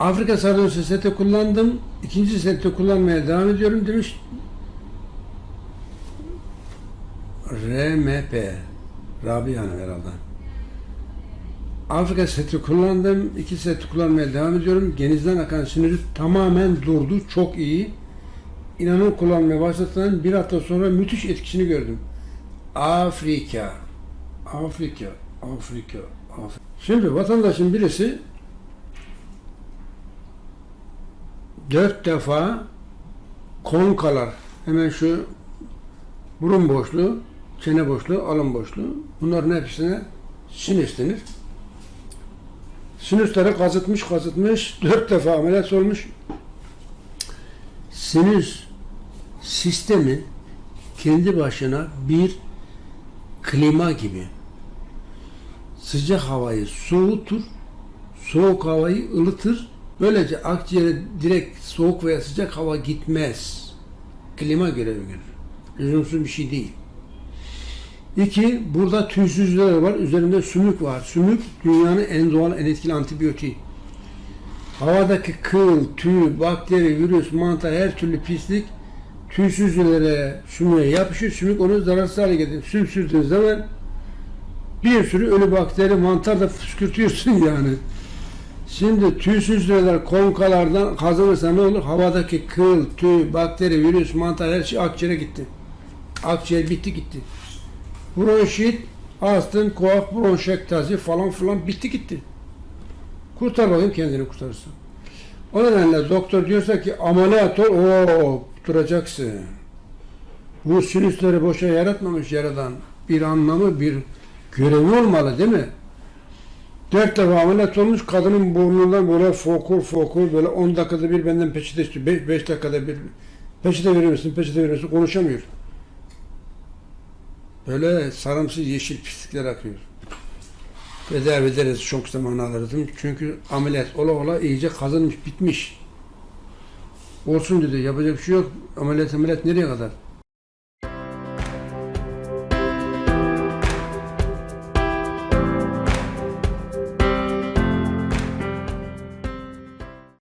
Afrika sardunyası seti kullandım. İkinci seti kullanmaya devam ediyorum demiş. RMP. Rabia Hanım herhalde. Afrika seti kullandım. iki seti kullanmaya devam ediyorum. Genizden akan sinüzit tamamen durdu. Çok iyi. İnanın kullanmaya başladıktan bir hafta sonra müthiş etkisini gördüm. Afrika. Afrika. Afrika. Afrika. Şimdi vatandaşın birisi dört defa konkalar hemen şu burun boşluğu, çene boşluğu, alın boşluğu bunların hepsine sinüs denir. Sinüsleri kazıtmış kazıtmış dört defa ameliyat olmuş. Sinüs sistemi kendi başına bir klima gibi sıcak havayı soğutur, soğuk havayı ılıtır. Böylece akciğere direkt soğuk veya sıcak hava gitmez. Klima görevi görür. Lüzumsuz bir şey değil. İki, burada tüysüzler var. Üzerinde sümük var. Sümük dünyanın en doğal, en etkili antibiyotiği. Havadaki kıl, tüy, bakteri, virüs, mantar, her türlü pislik tüysüzlere, sümüğe yapışır. Sümük onu zararsız hale getirir. Sümük sürdüğün zaman bir sürü ölü bakteri, mantar da püskürtüyorsun yani. Şimdi tüysüzlüler konkalardan kazanırsa ne olur? Havadaki kıl, tüy, bakteri, virüs, mantar her şey akciğere gitti. Akciğer bitti gitti. Bronşit, astım, koaf, bronşektazi falan filan bitti gitti. Kurtar bakayım kendini kurtarırsın. O nedenle doktor diyorsa ki ameliyat ol, ooo duracaksın. Bu sinüsleri boşa yaratmamış yaradan bir anlamı, bir görevi olmalı değil mi? Dört defa ameliyat olmuş kadının burnundan böyle fokur fokur böyle 10 dakikada bir benden peçete istiyor. 5 dakikada bir peçete verir misin, peçete verir misin konuşamıyor. Böyle sarımsız yeşil pislikler akıyor. Tedavi ederiz çok zaman alırdım. Çünkü ameliyat ola ola iyice kazınmış, bitmiş. Olsun dedi. Yapacak bir şey yok. Ameliyat ameliyat nereye kadar?